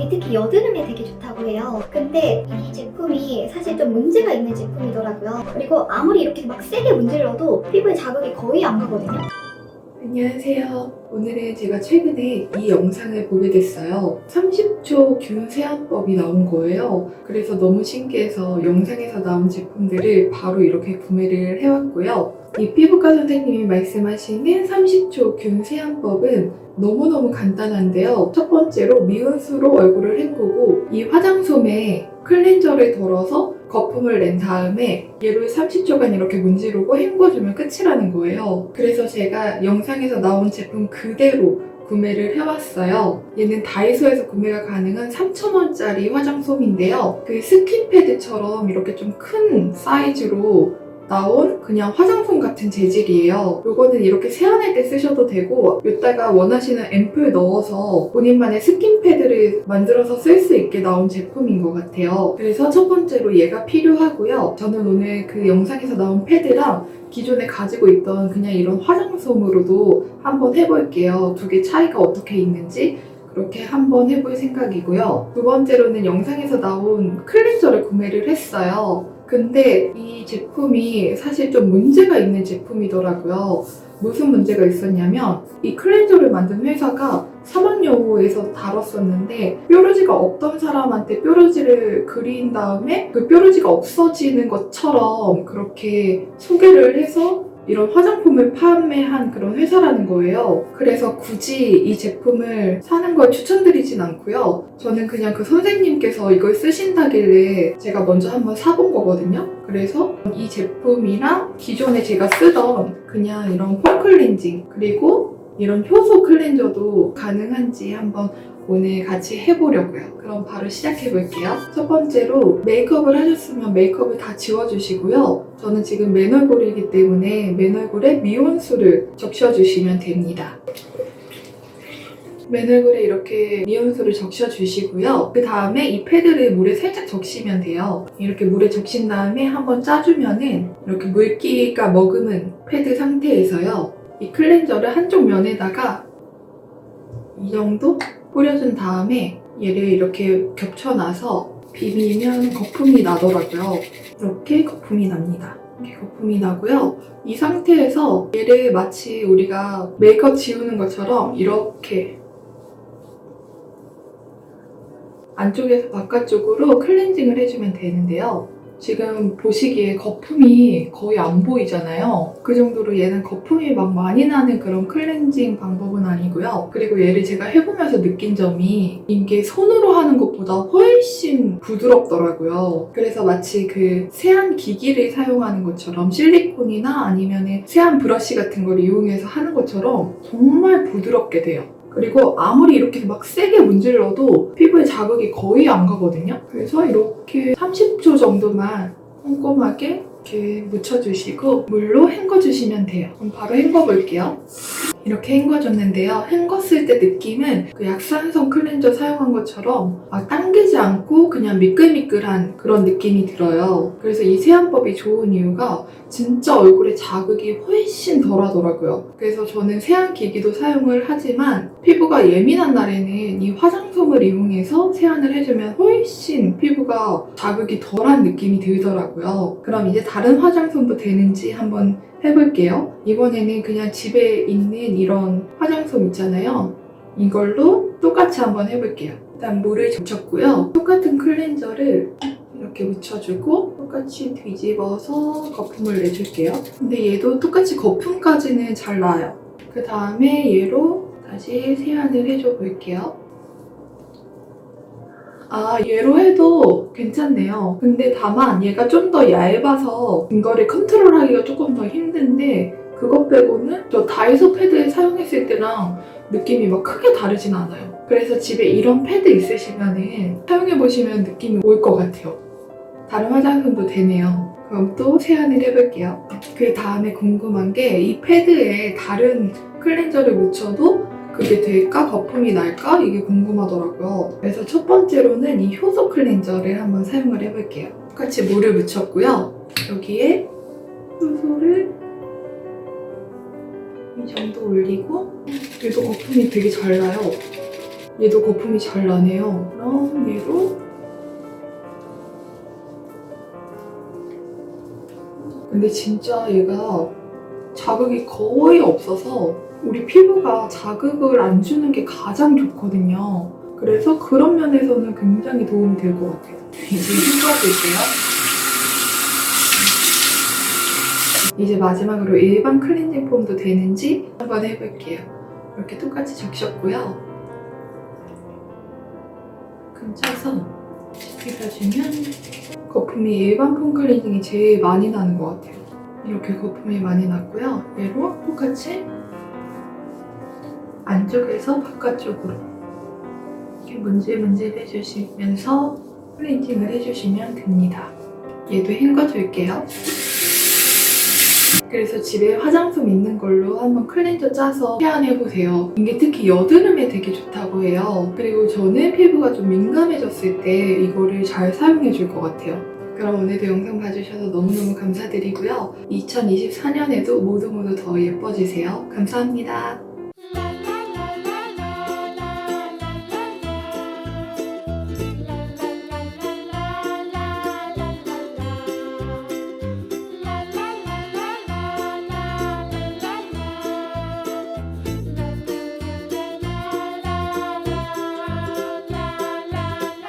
게 특히 여드름에 되게 좋다고 해요. 근데 이 제품이 사실 좀 문제가 있는 제품이더라고요. 그리고 아무리 이렇게 막 세게 문질러도 피부에 자극이 거의 안 가거든요. 안녕하세요. 오늘은 제가 최근에 이 영상을 보게 됐어요. 30초 균 세안법이 나온 거예요. 그래서 너무 신기해서 영상에서 나온 제품들을 바로 이렇게 구매를 해왔고요. 이 피부과 선생님이 말씀하시는 30초 균 세안법은 너무너무 간단한데요. 첫 번째로 미온수로 얼굴을 헹구고 이 화장솜에 클렌저를 덜어서 거품을 낸 다음에 얘를 30초간 이렇게 문지르고 헹궈주면 끝이라는 거예요. 그래서 제가 영상에서 나온 제품 그대로 구매를 해왔어요. 얘는 다이소에서 구매가 가능한 3,000원짜리 화장솜인데요. 그 스킨패드처럼 이렇게 좀 큰 사이즈로 나온 그냥 화장솜 같은 재질이에요. 요거는 이렇게 세안할 때 쓰셔도 되고 이따가 원하시는 앰플 넣어서 본인만의 스킨패드를 만들어서 쓸 수 있게 나온 제품인 것 같아요. 그래서 첫 번째로 얘가 필요하고요. 저는 오늘 그 영상에서 나온 패드랑 기존에 가지고 있던 그냥 이런 화장솜으로도 한번 해볼게요. 두 개 차이가 어떻게 있는지 그렇게 한번 해볼 생각이고요. 두 번째로는 영상에서 나온 클렌저를 구매를 했어요. 근데 이 제품이 사실 좀 문제가 있는 제품이더라고요. 무슨 문제가 있었냐면 이 클렌저를 만든 회사가 사막여우에서 다뤘었는데 뾰루지가 없던 사람한테 뾰루지를 그린 다음에 그 뾰루지가 없어지는 것처럼 그렇게 소개를 해서 이런 화장품을 판매한 그런 회사라는 거예요. 그래서 굳이 이 제품을 사는 걸 추천드리진 않고요. 저는 그냥 그 선생님께서 이걸 쓰신다길래 제가 먼저 한번 사본 거거든요. 그래서 이 제품이랑 기존에 제가 쓰던 그냥 이런 폼 클렌징 그리고 이런 효소 클렌저도 가능한지 한번 오늘 같이 해보려고요. 그럼 바로 시작해 볼게요. 첫 번째로 메이크업을 하셨으면 메이크업을 다 지워주시고요. 저는 지금 맨 얼굴이기 때문에 맨 얼굴에 미온수를 적셔주시면 됩니다. 맨 얼굴에 이렇게 미온수를 적셔주시고요. 그 다음에 이 패드를 물에 살짝 적시면 돼요. 이렇게 물에 적신 다음에 한번 짜주면은 이렇게 물기가 머금은 패드 상태에서요. 이 클렌저를 한쪽 면에다가 이 정도 뿌려준 다음에 얘를 이렇게 겹쳐놔서 비비면 거품이 나더라고요. 이렇게 거품이 납니다. 이렇게 거품이 나고요. 이 상태에서 얘를 마치 우리가 메이크업 지우는 것처럼 이렇게 안쪽에서 바깥쪽으로 클렌징을 해주면 되는데요. 지금 보시기에 거품이 거의 안 보이잖아요. 그 정도로 얘는 거품이 막 많이 나는 그런 클렌징 방법은 아니고요. 그리고 얘를 제가 해보면서 느낀 점이 이게 손으로 하는 것보다 훨씬 부드럽더라고요. 그래서 마치 그 세안 기기를 사용하는 것처럼 실리콘이나 아니면 세안 브러쉬 같은 걸 이용해서 하는 것처럼 정말 부드럽게 돼요. 그리고 아무리 이렇게 막 세게 문질러도 피부에 자극이 거의 안 가거든요. 그래서 이렇게 30초 정도만 꼼꼼하게 이렇게 묻혀주시고 물로 헹궈주시면 돼요. 그럼 바로 헹궈볼게요. 이렇게 헹궈줬는데요. 헹궜을 때 느낌은 그 약산성 클렌저 사용한 것처럼 막 당기지 않고 그냥 미끌미끌한 그런 느낌이 들어요. 그래서 이 세안법이 좋은 이유가 진짜 얼굴에 자극이 훨씬 덜 하더라고요. 그래서 저는 세안기기도 사용을 하지만 피부가 예민한 날에는 이 화장솜을 이용해서 세안을 해주면 훨씬 피부가 자극이 덜한 느낌이 들더라고요. 그럼 이제 다른 화장솜도 되는지 한번 해볼게요. 이번에는 그냥 집에 있는 이런 화장솜 있잖아요. 이걸로 똑같이 한번 해볼게요. 일단 물을 적쳤고요. 똑같은 클렌저를 이렇게 묻혀주고 똑같이 뒤집어서 거품을 내줄게요. 근데 얘도 똑같이 거품까지는 잘 나요. 그 다음에 얘로 다시 세안을 해줘 볼게요. 아, 얘로 해도 괜찮네요. 근데 다만 얘가 좀 더 얇아서 이거를 컨트롤하기가 조금 더 힘든데 그것 빼고는 저 다이소 패드 사용했을 때랑 느낌이 막 크게 다르진 않아요. 그래서 집에 이런 패드 있으시면은 사용해보시면 느낌이 올 것 같아요. 다른 화장품도 되네요. 그럼 또 세안을 해볼게요. 그 다음에 궁금한 게 이 패드에 다른 클렌저를 묻혀도 그게 될까? 거품이 날까? 이게 궁금하더라고요. 그래서 첫 번째로는 이 효소 클렌저를 한번 사용을 해볼게요. 똑같이 물을 묻혔고요. 여기에 효소를 이 정도 올리고 얘도 거품이 되게 잘 나요. 얘도 거품이 잘 나네요. 그럼 얘로 근데 진짜 얘가 자극이 거의 없어서 우리 피부가 자극을 안 주는 게 가장 좋거든요. 그래서 그런 면에서는 굉장히 도움이 될 것 같아요. 이제 헹궈줄게요. 이제 마지막으로 일반 클렌징 폼도 되는지 한번 해볼게요. 이렇게 똑같이 적셨고요. 그럼 짜서 비벼주면 거품이 일반 폼 클렌징이 제일 많이 나는 것 같아요. 이렇게 거품이 많이 났고요. 얘로 똑같이 안쪽에서 바깥쪽으로 이렇게 문질문질 해주시면서 클렌징을 해주시면 됩니다. 얘도 헹궈줄게요. 그래서 집에 화장솜 있는 걸로 한번 클렌저 짜서 세안해보세요. 이게 특히 여드름에 되게 좋다고 해요. 그리고 저는 피부가 좀 민감해졌을 때 이거를 잘 사용해줄 것 같아요. 그럼 오늘도 영상 봐주셔서 너무너무 감사드리고요. 2024년에도 모두 모두 더 예뻐지세요. 감사합니다.